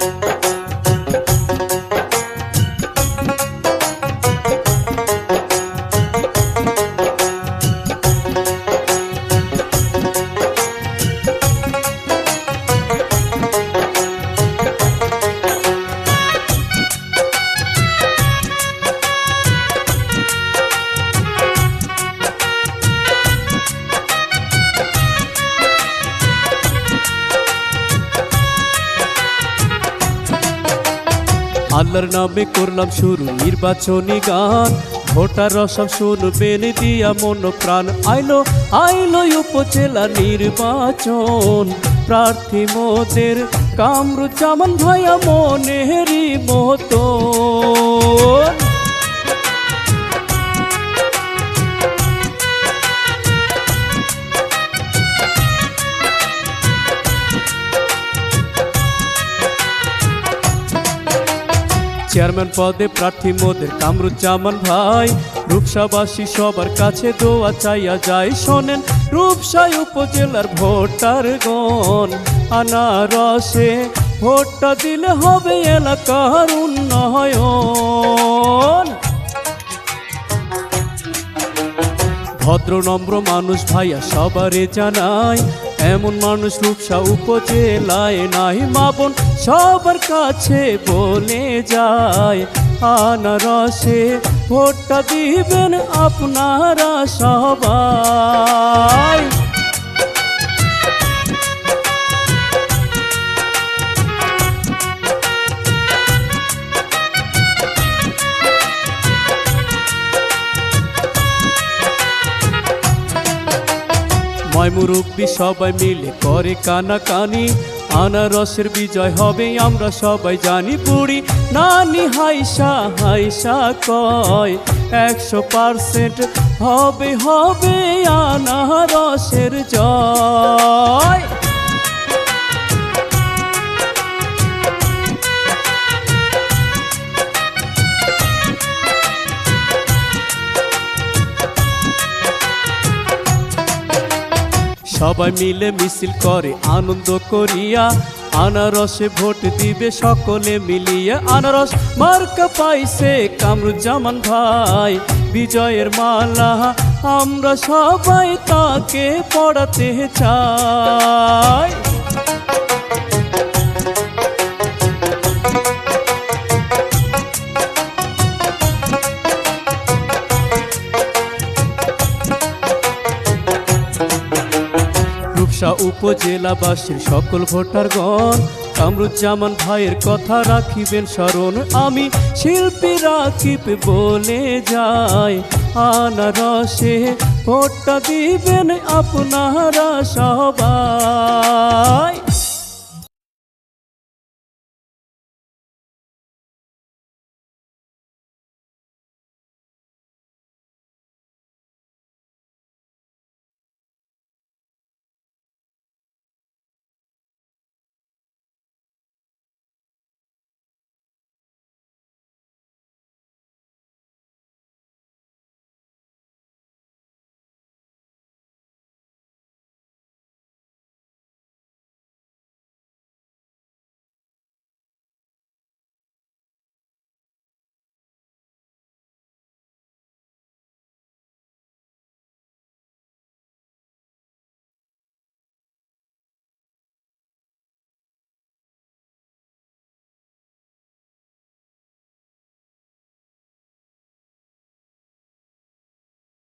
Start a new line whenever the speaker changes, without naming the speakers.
Thank you. আল্লাহর নামে করলাম শুরু নির্বাচনী গান। ভোটার রসব শুনবেন দিয়া মন প্রাণ। আইলো আইলো উপজেলা নির্বাচন। প্রার্থী মোদের চামন ভাইয়া মনেরই মতন। চেয়ারম্যান পদে প্রার্থী মোদের কামরুজ্জামান ভাই। রূপসাবাসী সবার কাছে দোয়া চাইয়া যায় শোনেন রূপসাই উপজেলার ভোটার গণ। আনারসে ভোটটা দিলে হবে এলাকার উন্নয়ন। ভদ্র নম্র মানুষ ভাইয়া সবারে জানাই এমন মানুষ রূপসা উপজেলায় নাই মাবন সবার কাছে বলে যায়, আনারসে ভোটটা দিবেন আপনারা সবাই। ময়মুরব্বী সবাই মিলে করে কানা কানাকানি। আনারসের বিজয় হবে, আমরা সবাই জানি পুরি নানি হাইসা হাইসা কয়, একশো পারসেন্ট হবে হবে আনারসের জয়। সবাই মিলে মিছিল করে, আনন্দ করিয়া আনারসে ভোট দিবে সকলে মিলিয়ে। আনারস মার্ক পাইছে কামরুজ্জামান ভাই, বিজয়ের মালা আমরা সবাই তাকে পড়াতে চাই। রূপসা উপজেলাবাসীর সকল ভোটারগণ, কামরুজ্জামান ভাইয়ের কথা রাখিবেন স্মরণ, আমি শিল্পী রাখিব বলে যাই। আনারসে ভোটটা দিবেন আপনারা সবাই।